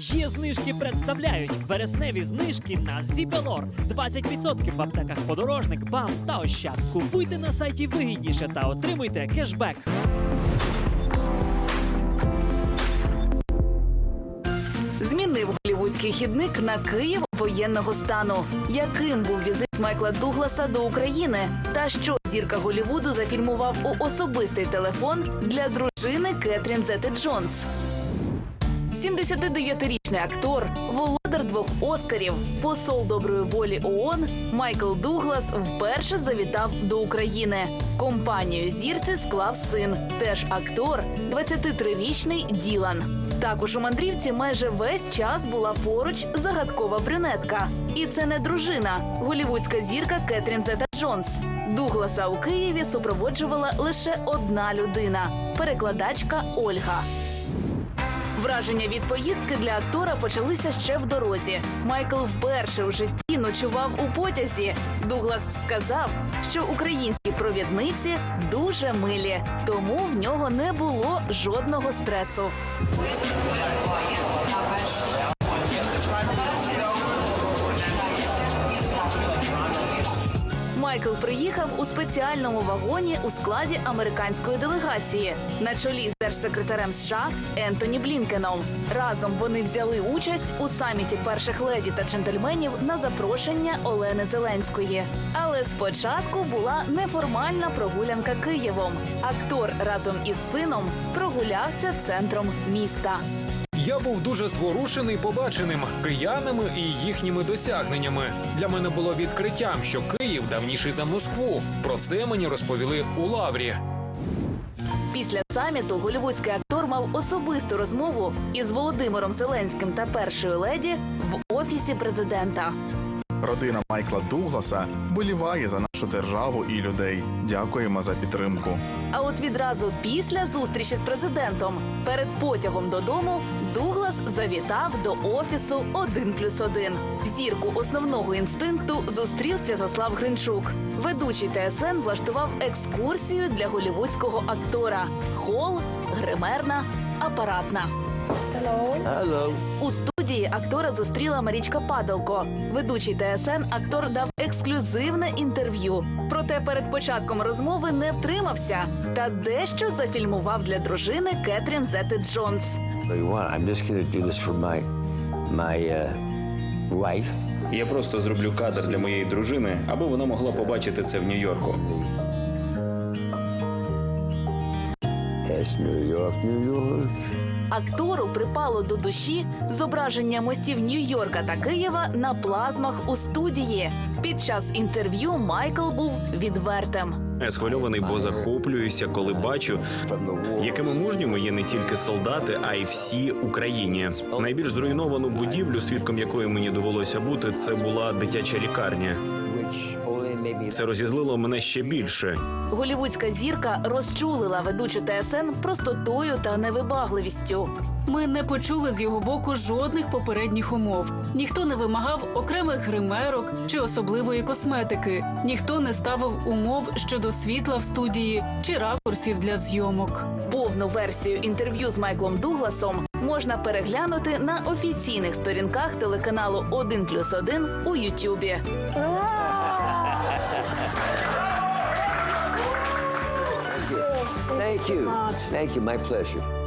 Є знижки представляють вересневі знижки на Зібелор. 20% в аптеках подорожник, бам та ощад. Купуйте на сайті вигідніше та отримуйте кешбек. Змінив голівудський хідник на Київ воєнного стану. Яким був візит Майкла Дугласа до України? Та що зірка Голівуду зафільмував у особистий телефон для дружини Кетрін Зети Джонс? 79-річний актор, володар двох Оскарів, посол доброї волі ООН Майкл Дуглас вперше завітав до України. Компанію зірці склав син, теж актор, 23-річний Ділан. Також у мандрівці майже весь час була поруч загадкова брюнетка. І це не дружина, голівудська зірка Кетрін Зета Джонс. Дугласа у Києві супроводжувала лише одна людина перекладачка Ольга. Враження від поїздки для актора почалися ще в дорозі. Майкл вперше у житті ночував у потязі. Дуглас сказав, що українські провідниці дуже милі, тому в нього не було жодного стресу. Майкл приїхав у спеціальному вагоні у складі американської делегації на чолі з держсекретарем США Ентоні Блінкеном. Разом вони взяли участь у саміті перших леді та джентльменів на запрошення Олени Зеленської. Але спочатку була неформальна прогулянка Києвом. Актор разом із сином прогулявся центром міста. Я був дуже зворушений побаченим киянами і їхніми досягненнями. Для мене було відкриттям, що Київ давніший за Москву. Про це мені розповіли у лаврі. Після саміту голівудський актор мав особисту розмову із Володимиром Зеленським та першою леді в офісі президента. Родина Майкла Дугласа боліває за нашу державу і людей. Дякуємо за підтримку. А от відразу після зустрічі з президентом перед потягом додому Дуглас завітав до офісу «1 плюс 1». Зірку основного інстинкту зустрів Святослав Гринчук. Ведучий ТСН влаштував екскурсію для голівудського актора. Хол, гримерна, апаратна. У студії актора зустріла Марічка Падалко. Ведучий ТСН актор дав ексклюзивне інтерв'ю. Проте перед початком розмови не втримався та дещо зафільмував для дружини Кетрін Зети Джонс. uh. Я просто зроблю кадр для моєї дружини, аби вона могла побачити це в Нью-Йорку. New York. Актору припало до душі зображення мостів Нью-Йорка та Києва на плазмах у студії. Під час інтерв'ю Майкл був відвертим. Я схвильований, бо захоплююся, коли бачу, якими мужніми є не тільки солдати, а й всі Україні. Найбільш зруйновану будівлю, свідком якої мені довелося бути, це була дитяча лікарня. Це розізлило мене ще більше. Голівудська зірка розчулила ведучу ТСН простотою та невибагливістю. Ми не почули з його боку жодних попередніх умов. Ніхто не вимагав окремих гримерок чи особливої косметики. Ніхто не ставив умов щодо світла в студії чи ракурсів для зйомок. Повну версію інтерв'ю з Майклом Дугласом можна переглянути на офіційних сторінках телеканалу «1 плюс 1» у Ютюбі. Thank you. Thank you. My pleasure.